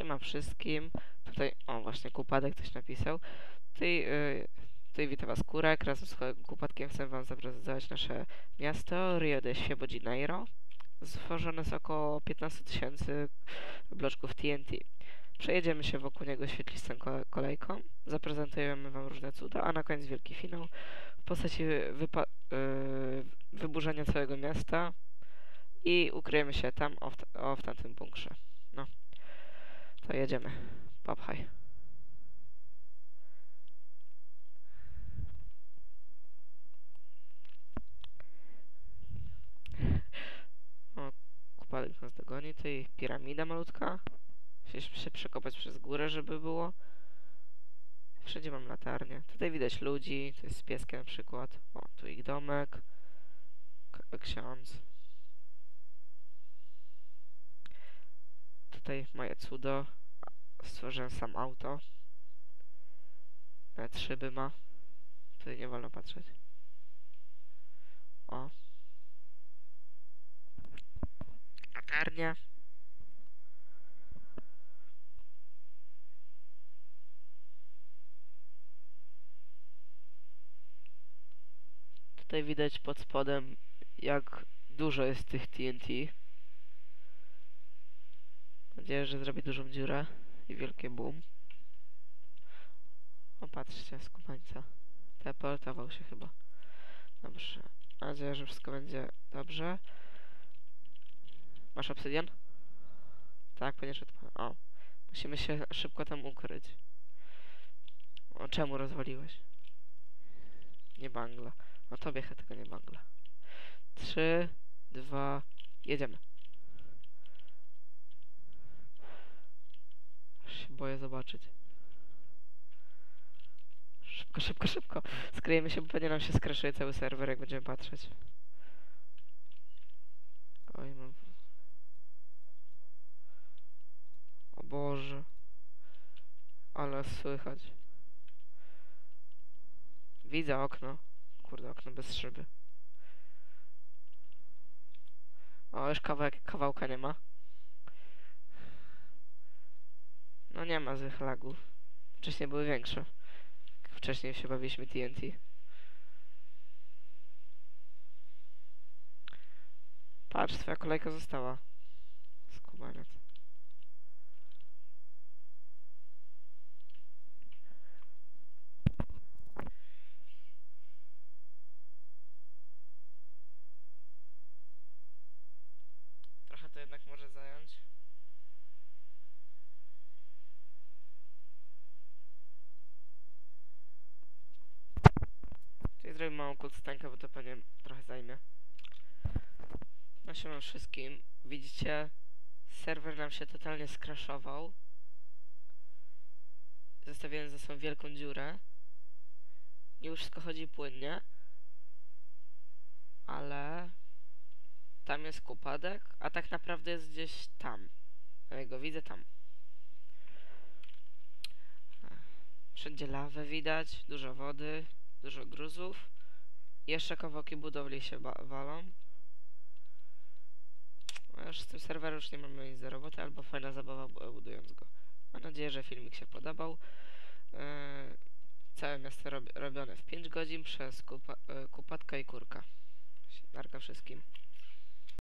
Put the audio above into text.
Siema wszystkim. Tutaj, o właśnie, Kupadek coś napisał. Tutaj, yy, tutaj witam was Kurek. Razem z Kupadkiem chcę wam zaprezentować nasze miasto Rio de Janeiro. Stworzone z około 15 tysięcy bloczków TNT. Przejedziemy się wokół niego świetlistą kole- kolejką. Zaprezentujemy wam różne cuda, a na koniec wielki finał w postaci wypa- yy, wyburzenia całego miasta i ukryjemy się tam, o w, o, w tamtym bunkrze. To jedziemy. Popchaj. O, kupadek nas dogoni. Tutaj piramida malutka. Musieliśmy się przekopać przez górę, żeby było. Wszędzie mam latarnię. Tutaj widać ludzi. To jest pieskie na przykład. O, tu ich domek. K- ksiądz. Tutaj moje cudo. Stworzyłem sam auto. Nawet szyby ma. Tutaj nie wolno patrzeć. O. Latarnia. Tutaj widać pod spodem, jak dużo jest tych TNT. Mam nadzieję, że zrobi dużą dziurę i wielkie boom. O, patrzcie, skupańca. Teleportował się chyba. Dobrze. Mam nadzieję, że wszystko będzie dobrze. Masz obsydian? Tak, ponieważ... O. Musimy się szybko tam ukryć. O, czemu rozwaliłeś? Nie bangla. No tobie chyba tego nie bangla. Trzy, dwa, jedziemy. Zobaczyć. Szybko, szybko, szybko. Skryjemy się, bo pewnie nam się skraszuje cały serwer, jak będziemy patrzeć. Oj, mam... O Boże. Ale słychać. Widzę okno. Kurde, okno bez szyby. O, już kawałek, kawałka nie ma. No nie ma złych lagów. Wcześniej były większe. Wcześniej się bawiliśmy TNT. Patrz, twoja kolejka została. Skubaniec. Trochę to jednak może zająć. Tutaj zrobię małą kulstańkę, bo to pewnie trochę zajmie. No siema wszystkim. Widzicie, serwer nam się totalnie skraszował. Zostawiłem za sobą wielką dziurę. I już wszystko chodzi płynnie. Ale tam jest kupadek, a tak naprawdę jest gdzieś tam. Ja go widzę tam. Wszędzie lawę widać, dużo wody, dużo gruzów. Jeszcze kawałki budowli się walą. A już z tym serwerem już nie mamy nic do roboty, albo fajna zabawa budując go. Mam nadzieję, że filmik się podobał. Eee, całe miasto rob robione w 5 godzin przez kupa kupatka i kurka. Narka wszystkim.